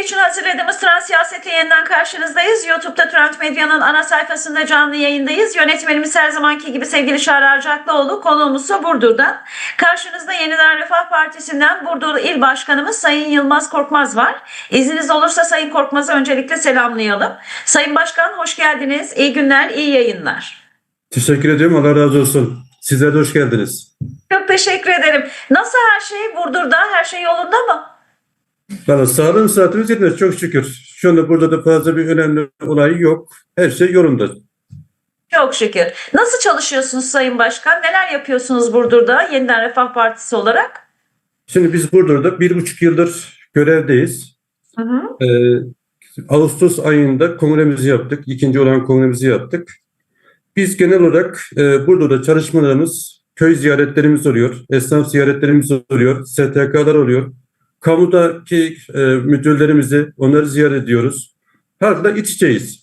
için hazırladığımız Trans Siyaseti yeniden karşınızdayız. YouTube'da Trend Medya'nın ana sayfasında canlı yayındayız. Yönetmenimiz her zamanki gibi sevgili Şahri Arcaklıoğlu, konuğumuzsa Burdur'dan. Karşınızda Yeniden Refah Partisi'nden Burdur İl Başkanımız Sayın Yılmaz Korkmaz var. İzniniz olursa Sayın Korkmaz'ı öncelikle selamlayalım. Sayın Başkan hoş geldiniz. İyi günler, iyi yayınlar. Teşekkür ediyorum. Allah razı olsun. Sizler de hoş geldiniz. Çok teşekkür ederim. Nasıl her şey Burdur'da? Her şey yolunda mı? Valla sağlığım saatimiz yerinde çok şükür. Şu anda burada da fazla bir önemli olay yok. Her şey yolunda. Çok şükür. Nasıl çalışıyorsunuz Sayın Başkan? Neler yapıyorsunuz Burdur'da Yeniden Refah Partisi olarak? Şimdi biz burada bir buçuk yıldır görevdeyiz. Hı hı. Ee, Ağustos ayında kongremizi yaptık. İkinci olan kongremizi yaptık. Biz genel olarak e, burada da çalışmalarımız, köy ziyaretlerimiz oluyor, esnaf ziyaretlerimiz oluyor, STK'lar oluyor. Kamudaki e, müdürlerimizi, onları ziyaret ediyoruz. Halkla iç içeyiz.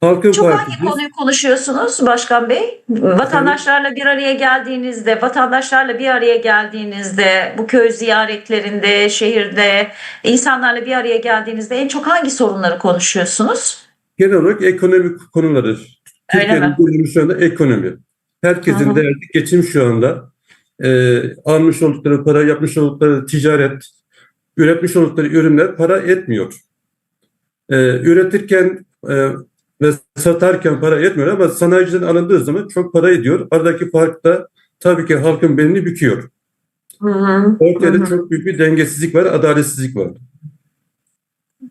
Halkın Çok hangi konuyu konuşuyorsunuz Başkan Bey? Vatandaşlarla bir araya geldiğinizde, vatandaşlarla bir araya geldiğinizde, bu köy ziyaretlerinde, şehirde, insanlarla bir araya geldiğinizde en çok hangi sorunları konuşuyorsunuz? genel olarak ekonomik konuları. Türkiye'nin gündemi şu anda ekonomi. Herkesin hı. derdi geçim şu anda. Ee, almış oldukları para, yapmış oldukları ticaret, üretmiş oldukları ürünler para etmiyor. Ee, üretirken e, ve satarken para etmiyor ama sanayiciden alındığı zaman çok para ediyor. Aradaki fark da tabii ki halkın belini büküyor. Hı hı. Ortada Hı çok büyük bir dengesizlik var, adaletsizlik var.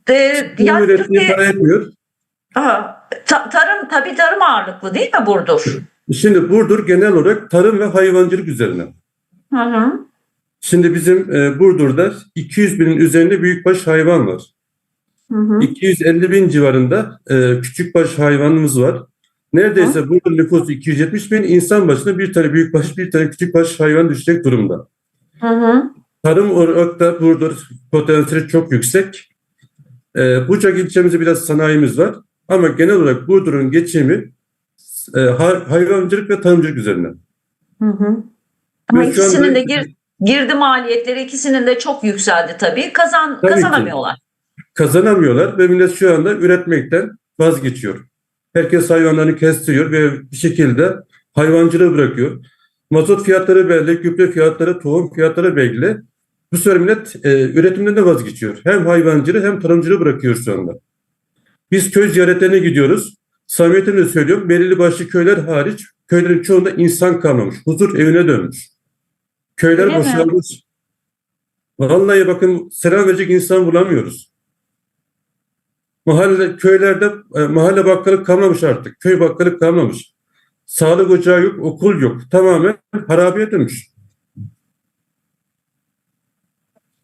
De, yani Türkiye, para etmiyor. Aha, ta- tarım, tabii tarım ağırlıklı değil mi Burdur? Şimdi Burdur genel olarak tarım ve hayvancılık üzerine. Hı hı. Şimdi bizim e, Burdur'da 200 binin üzerinde büyükbaş hayvan var. Hı hı. 250 bin civarında e, küçükbaş hayvanımız var. Neredeyse Burdur nüfusu 270 bin insan başına bir tane büyükbaş bir tane küçükbaş hayvan düşecek durumda. Hı hı. Tarım olarak da Burdur potansiyeli çok yüksek. E, Bucak ilçemizde biraz sanayimiz var. Ama genel olarak Burdur'un geçimi e, hay- hayvancılık ve tarımcılık üzerine. Hı hı. Ama anda- ikisinin de gir, girdi maliyetleri ikisinin de çok yükseldi tabii. Kazan Tabii ki. kazanamıyorlar. kazanamıyorlar ve millet şu anda üretmekten vazgeçiyor. Herkes hayvanlarını kestiriyor ve bir şekilde hayvancılığı bırakıyor. Mazot fiyatları belli, gübre fiyatları, tohum fiyatları belli. Bu sefer millet e, üretimden de vazgeçiyor. Hem hayvancılığı hem tarımcılığı bırakıyor şu anda. Biz köy ziyaretlerine gidiyoruz. Samimiyetimle söylüyorum, belirli başlı köyler hariç köylerin çoğunda insan kalmamış. Huzur evine dönmüş. Köyler Öyle mi? boşalmış. Vallahi bakın selam verecek insan bulamıyoruz. Mahalle köylerde e, mahalle bakkalı kalmamış artık. Köy bakkalı kalmamış. Sağlık ocağı yok, okul yok. Tamamen harabeye dönmüş.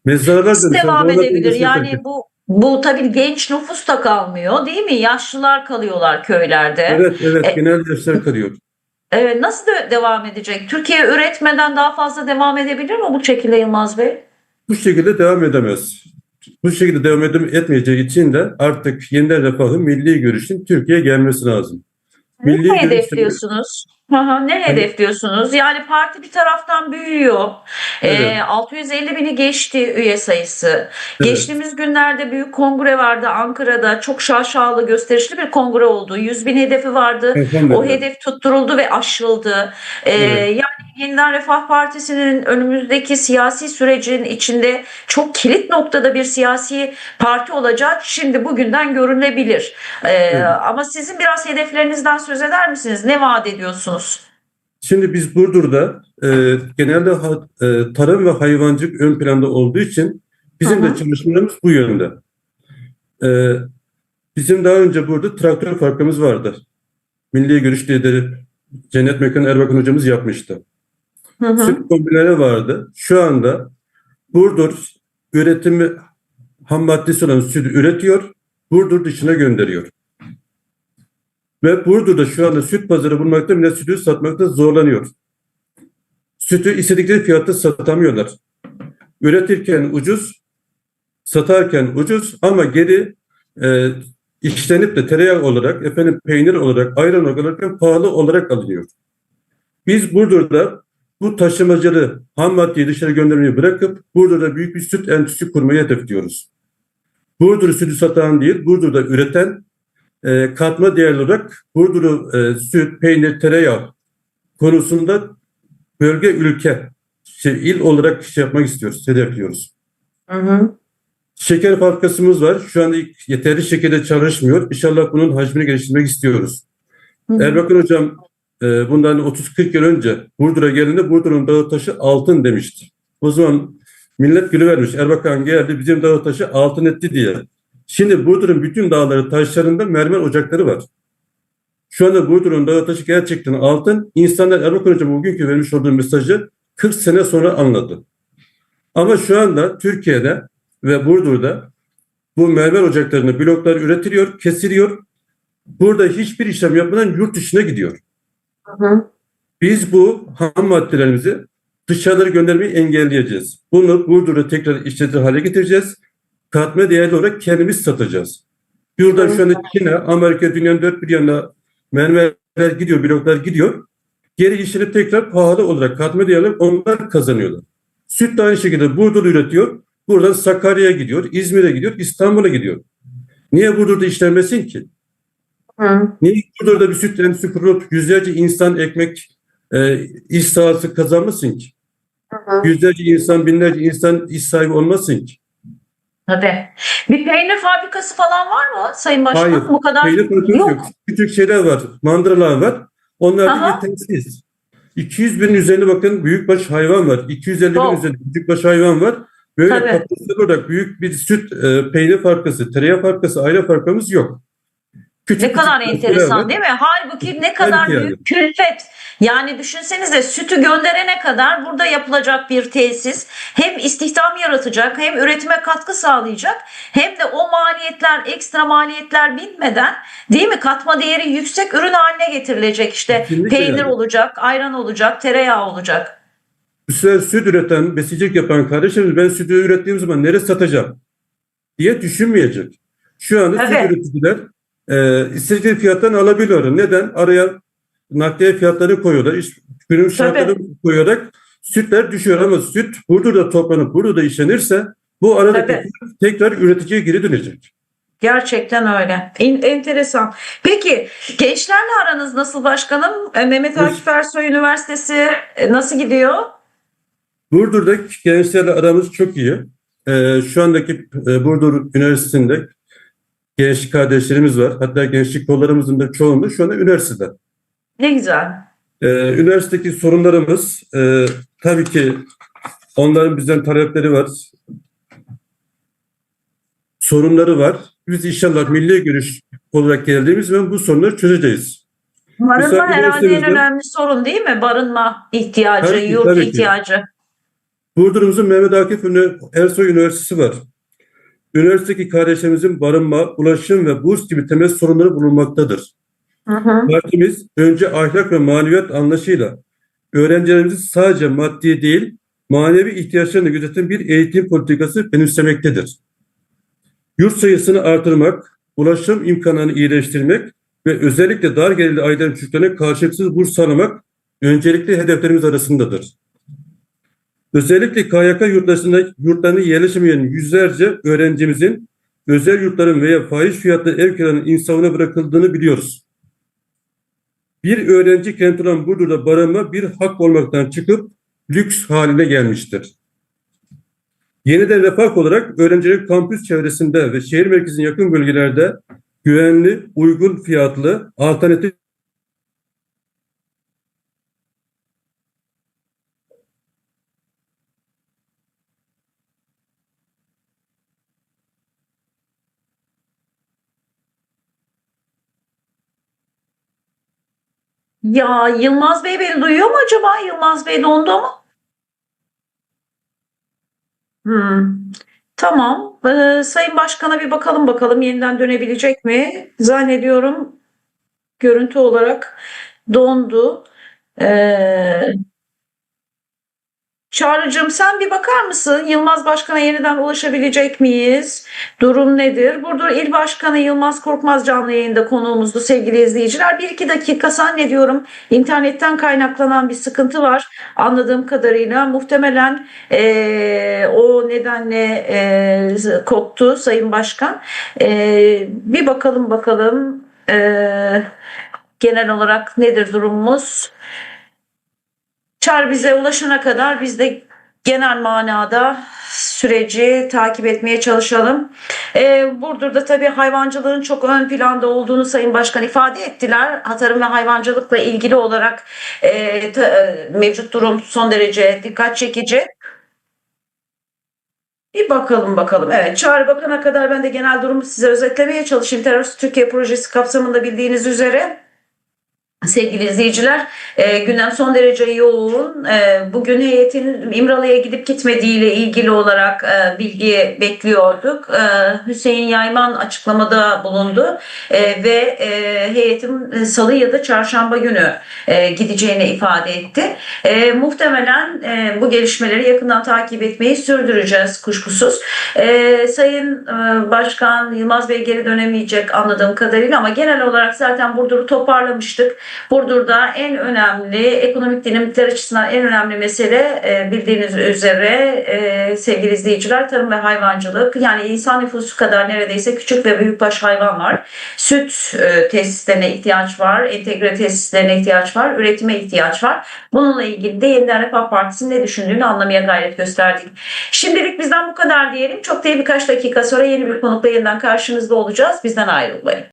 Mezarlar dönmüş. devam edebilir? Yani bu bu tabii genç nüfus da kalmıyor değil mi? Yaşlılar kalıyorlar köylerde. Evet, evet. E- genel yaşlar kalıyor. Evet, nasıl de- devam edecek? Türkiye üretmeden daha fazla devam edebilir mi bu şekilde Yılmaz Bey? Bu şekilde devam edemez. Bu şekilde devam etmeyeceği için de artık yeniden refahın milli görüşün Türkiye'ye gelmesi lazım. Milli ne görüş- hedefliyorsunuz? Hı hı, ne hedefliyorsunuz? Yani parti bir taraftan büyüyor. Evet. Ee, 650 bini geçti üye sayısı. Geçtiğimiz günlerde büyük kongre vardı Ankara'da. Çok şaşalı gösterişli bir kongre oldu. 100 bin hedefi vardı. Elhamdülillah. O hedef tutturuldu ve aşıldı. Ee, Evet. Yani Yeniden Refah Partisi'nin önümüzdeki siyasi sürecin içinde çok kilit noktada bir siyasi parti olacak. Şimdi bugünden görünebilir. Ee, Evet. Ama sizin biraz hedeflerinizden söz eder misiniz? Ne vaat ediyorsunuz? Şimdi biz Burdur'da e, genelde ha- e, tarım ve hayvancılık ön planda olduğu için bizim hı. de çalışmalarımız bu yönde. E, bizim daha önce burada traktör farkımız vardı. Milli Görüş Lideri Cennet Mekan Erbakan hocamız yapmıştı. Hı hı. Süt kombineleri vardı. Şu anda Burdur üretimi ham maddesi olan sütü üretiyor, Burdur dışına gönderiyor. Ve Burdur'da şu anda süt pazarı bulmakta millet sütü satmakta zorlanıyor. Sütü istedikleri fiyatta satamıyorlar. Üretirken ucuz, satarken ucuz ama geri e, işlenip de tereyağı olarak, efendim peynir olarak, ayran olarak pahalı olarak alınıyor. Biz Burdur'da bu taşımacılığı, ham maddeyi dışarı göndermeyi bırakıp Burdur'da büyük bir süt endüstrisi kurmayı hedefliyoruz. Burdur sütü satan değil, Burdur'da üreten e, katma değerli olarak Burdur'u e, süt, peynir, tereyağı konusunda bölge ülke şey, il olarak şey yapmak istiyoruz, hedefliyoruz. Hı hı. Şeker fabrikasımız var. Şu anda yeterli şekilde çalışmıyor. İnşallah bunun hacmini geliştirmek istiyoruz. Hı hı. Erbakan Hocam e, bundan 30-40 yıl önce Burdur'a geldiğinde Burdur'un dağı taşı altın demişti. O zaman millet gülüvermiş. Erbakan geldi bizim dağı taşı altın etti diye. Şimdi Burdur'un bütün dağları taşlarında mermer ocakları var. Şu anda Burdur'un dağı taşı gerçekten altın. İnsanlar Erbakan Hocam bugünkü vermiş olduğu mesajı 40 sene sonra anladı. Ama şu anda Türkiye'de ve Burdur'da bu mermer ocaklarını bloklar üretiliyor, kesiliyor. Burada hiçbir işlem yapmadan yurt dışına gidiyor. Hı hı. Biz bu ham maddelerimizi dışarılara göndermeyi engelleyeceğiz. Bunu Burdur'da tekrar işletilir hale getireceğiz. Katma değerli olarak kendimiz satacağız. Evet. şu anda Çin'e, Amerika, dünyanın dört bir yanına mermerler gidiyor, bloklar gidiyor. Geri işini tekrar pahalı olarak katma değerli onlar kazanıyorlar. Süt de aynı şekilde Burdur üretiyor. Buradan Sakarya'ya gidiyor, İzmir'e gidiyor, İstanbul'a gidiyor. Niye Burdur'da işlenmesin ki? Hı. Niye Burdur'da bir süt endüstrisi kurulup yüzlerce insan ekmek e, iş sahası kazanmasın ki? Hı hı. Yüzlerce insan, binlerce insan iş sahibi olmasın ki? Tabii. Bir peynir fabrikası falan var mı Sayın Başkan? Hayır. Bu kadar Peynir fabrikası yok. yok. Küçük şeyler var, mandıralar var. Onlar da yetersiz. 200 bin üzerinde bakın büyükbaş hayvan var. 250 bin üzerinde küçükbaş hayvan var. Böyle Tabii. kapasite olarak büyük bir süt, e, peynir fabrikası, tereyağı fabrikası, aile fabrikamız yok. Küçük Ne kadar enteresan değil mi? Halbuki ne kadar ki büyük külfet. Yani düşünsenize sütü gönderene kadar burada yapılacak bir tesis hem istihdam yaratacak hem üretime katkı sağlayacak hem de o maliyetler ekstra maliyetler bitmeden değil mi katma değeri yüksek ürün haline getirilecek işte Kesinlikle peynir yani. olacak ayran olacak tereyağı olacak. Sefer süt üreten, besicilik yapan kardeşlerimiz ben sütü ürettiğim zaman nereye satacağım diye düşünmeyecek. Şu anda süt Evet. üreticiler e, istedikleri fiyattan alabiliyorlar. Neden? Araya nakliye fiyatlarını koyuyorlar. iş- Ürün şartlarını koyarak sütler düşüyor ama süt burada toplanıp burada işlenirse bu fiyat tekrar üreticiye geri dönecek. Gerçekten öyle. En- enteresan. Peki gençlerle aranız nasıl başkanım? E, Mehmet Akif Ersoy Üniversitesi e, nasıl gidiyor? Burdur'daki gençlerle aramız çok iyi. Ee, şu andaki e, Burdur Üniversitesi'nde gençlik kardeşlerimiz var. Hatta gençlik kollarımızın da çoğunluğu şu anda üniversitede. Ne güzel. Ee, üniversitedeki sorunlarımız e, tabii ki onların bizden talepleri var. Sorunları var. Biz inşallah milli görüş olarak geldiğimiz zaman bu sorunları çözeceğiz. Barınma Mesela herhalde en önemli sorun değil mi? Barınma ihtiyacı, Tabii ki, yurt tabii ki. ihtiyacı. Burdur'umuzun Mehmet Akif Ünü- Ersoy Üniversitesi var. Üniversitedeki kardeşlerimizin barınma, ulaşım ve burs gibi temel sorunları bulunmaktadır. Hı. Partimiz önce ahlak ve maneviyat anlayışıyla öğrencilerimizin sadece maddi değil, manevi ihtiyaçlarını gözeten bir eğitim politikası benimsemektedir. Yurt sayısını artırmak, ulaşım imkanlarını iyileştirmek ve özellikle dar gelirli ailelerin çocuklarına karşılıksız burs sağlamak öncelikli hedeflerimiz arasındadır. Özellikle KYK yurtlarında yurtlarına yerleşemeyen yüzlerce öğrencimizin özel yurtların veya fahiş fiyatlı ev kiralarının insafına bırakıldığını biliyoruz. Bir öğrenci kent olan Burdur'da barınma bir hak olmaktan çıkıp lüks haline gelmiştir. Yeniden refah olarak öğrencilerin kampüs çevresinde ve şehir merkezine yakın bölgelerde güvenli, uygun fiyatlı, alternatif Ya Yılmaz Bey beni duyuyor mu acaba? Yılmaz Bey dondu mu? Hmm. Tamam. Ee, Sayın Başkan'a bir bakalım bakalım yeniden dönebilecek mi? Zannediyorum görüntü olarak dondu. Ee, Çağrı'cığım sen bir bakar mısın? Yılmaz Başkan'a yeniden ulaşabilecek miyiz? Durum nedir? Burdur İl Başkanı Yılmaz Korkmaz canlı yayında konuğumuzdu sevgili izleyiciler. Bir iki dakika zannediyorum internetten kaynaklanan bir sıkıntı var. Anladığım kadarıyla muhtemelen eee, o nedenle eee, koptu Sayın Başkan. Eee, bir bakalım bakalım eee, genel olarak nedir durumumuz? Çağrı bize ulaşana kadar biz de genel manada süreci takip etmeye çalışalım. Ee, Burdur'da tabii hayvancılığın çok ön planda olduğunu Sayın Başkan ifade ettiler. Tarım ve hayvancılıkla ilgili olarak e, ta- e, mevcut durum son derece dikkat çekici. Bir bakalım bakalım. Evet Çağrı Bakan'a kadar ben de genel durumu size özetlemeye çalışayım. Terörist Türkiye projesi kapsamında bildiğiniz üzere Sevgili izleyiciler, e, gündem son derece yoğun. E, bugün heyetin İmralı'ya gidip gitmediğiyle ilgili olarak e, bilgi bekliyorduk. E, Hüseyin Yayman açıklamada bulundu E, ve e, heyetin salı ya da çarşamba günü e, gideceğini ifade etti. E, muhtemelen e, bu gelişmeleri yakından takip etmeyi sürdüreceğiz kuşkusuz. E, Sayın e, Başkan Yılmaz Bey geri dönemeyecek anladığım kadarıyla ama genel olarak zaten Burdur'u toparlamıştık. Burdur'da en önemli ekonomik dinamikler açısından en önemli mesele e, bildiğiniz üzere e, sevgili izleyiciler tarım ve hayvancılık. Yani insan nüfusu kadar neredeyse küçük ve büyükbaş hayvan var. Süt e, tesislerine ihtiyaç var, entegre tesislerine ihtiyaç var, üretime ihtiyaç var. Bununla ilgili de Yeniden Refah Partisi'nin ne düşündüğünü anlamaya gayret gösterdik. Şimdilik bizden bu kadar diyelim. Çok değil birkaç dakika sonra yeni bir konukla yeniden karşınızda olacağız. Bizden ayrılmayın.